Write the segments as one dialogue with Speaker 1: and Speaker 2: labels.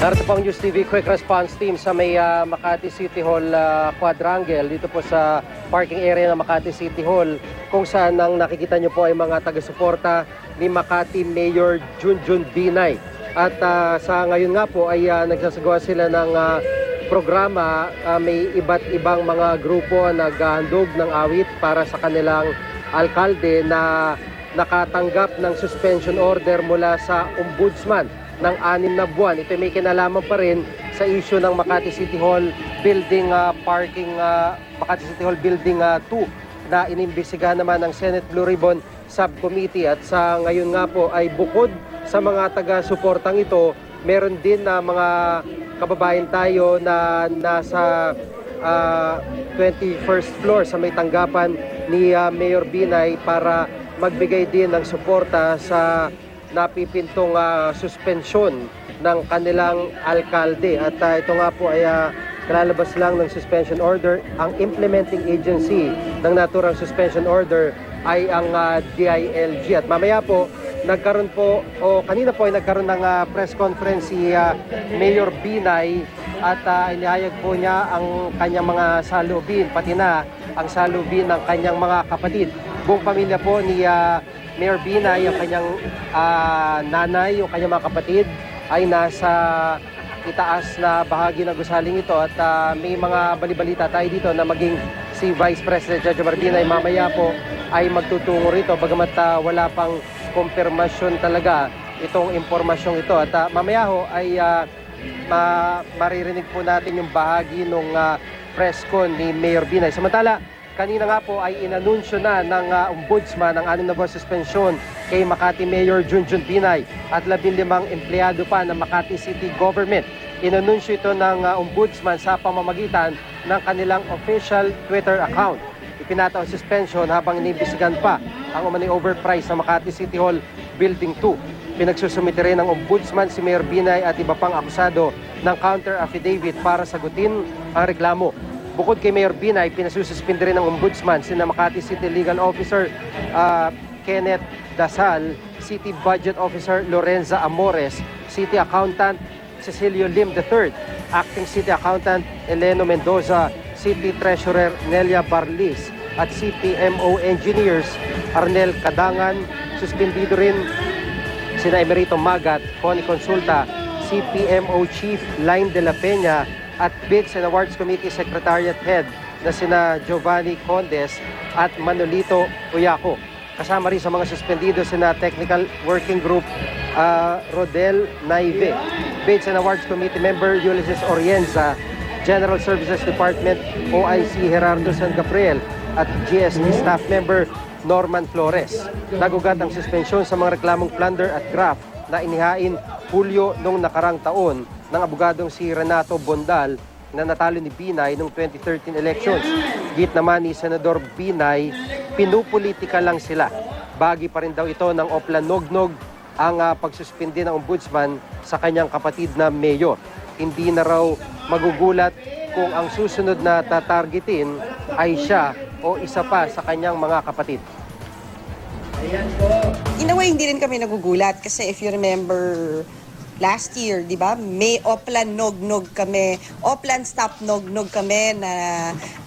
Speaker 1: Narito po ang News TV Quick Response Team sa may ah, Makati City Hall ah, quadrangle dito po sa parking area ng Makati City Hall kung saan ang nakikita nyo po ay mga taga-suporta ni Makati Mayor Junjun Binay. At ah, sa ngayon nga po ay ah, nagsasagawa sila ng ah, programa. Ah, may iba't ibang mga grupo na naghahandog ng awit para sa kanilang alkalde na nakatanggap ng suspension order mula sa ombudsman ng anim na buwan. Ito may kinalaman pa rin sa issue ng Makati City Hall Building ah, Parking ah, Makati City Hall Building ah, 2 na inimbestigahan naman ng Senate Blue Ribbon Subcommittee at sa ngayon nga po ay bukod sa mga taga-suportang ito, meron din na mga kababayan tayo na nasa ah, 21st floor sa may tanggapan ni ah, Mayor Binay para magbigay din ng suporta sa napipintong ah, suspensyon ng kanilang alkalde. At ah, ito nga po ay ah, lalabas lang ng suspension order. Ang implementing agency ng naturang suspension order ay ang ah, DILG. At mamaya po, nagkaroon po, o kanina po ay nagkaroon ng ah, press conference si ah, Mayor Binay at uh, inihayag po niya ang kanyang mga salubin, pati na ang salubin ng kanyang mga kapatid. Buong pamilya po ni ah, Mayor Binay, ang kanyang ah, nanay, yung kanyang mga kapatid ay nasa itaas na bahagi ng gusaling ito. At ah, may mga balibalita tayo dito na maging si Vice President Jojo Marbina ay mamaya po ay magtutungo rito. Bagamat ah, wala pang konfirmasyon talaga itong impormasyong ito. At ah, mamaya ho ay ah, ma- maririnig po natin yung bahagi ng press con ni Mayor Binay. Samantala, kanina nga po ay inanunsyo na ng ah, ombudsman ang anim na buwan suspensyon kay Makati Mayor Junjun Binay at labing limang empleyado pa ng Makati City Government. Inanunsyo ito ng ah, ombudsman sa pamamagitan ng kanilang official Twitter account. Ipinataw suspension habang inibisigan pa ang umano'y overprice sa Makati City Hall Building 2. Pinagsusumite rin ng ombudsman si Mayor Binay at iba pang akusado ng counter affidavit para sagutin ang reklamo. Bukod kay Mayor Binay, pinasususpinde rin ng ombudsman si Makati City Legal Officer ah, Kenneth Dasal, City Budget Officer Lorenza Amores, City Accountant Cecilio Lim III, Acting City Accountant Eleno Mendoza, City Treasurer Nelia Barlis at CPMO Engineers Arnel Kadangan. Suspendido rin sina Emerito Magat, Connie Consulta, CPMO Chief Line de la Peña at Bids and Awards Committee Secretariat Head na sina Giovanni Condes at Manolito Uyako. Kasama rin sa mga suspendido sina Technical Working Group ah, Rodel Naive, Bids and Awards Committee Member Ulysses Orienza, General Services Department OIC Gerardo San Gabriel at GST Staff Member Norman Flores. Nagugat ang suspensyon sa mga reklamong plunder at graft na inihain Hulyo noong nakarang taon ng abogadong si Renato Bondal na natalo ni Binay noong 2013 elections. Git naman ni Senador Binay, pinupolitika lang sila. Bagi pa rin daw ito ng Oplan Nognog ang ah, pagsuspindi ng ombudsman sa kanyang kapatid na mayor. Hindi na raw magugulat kung ang susunod na tatargetin ay siya o isa pa sa kanyang mga kapatid.
Speaker 2: In a way, hindi rin kami nagugulat kasi if you remember last year, di ba? May Oplan Nognog kami, Oplan Stop Nognog kami na,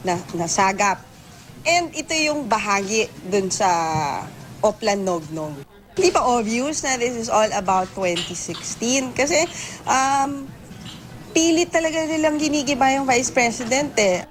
Speaker 2: na nasagap. And ito yung bahagi dun sa Oplan Nognog. Hindi pa obvious na this is all about 2016 kasi um, pilit talaga nilang ginigiba yung Vice President eh.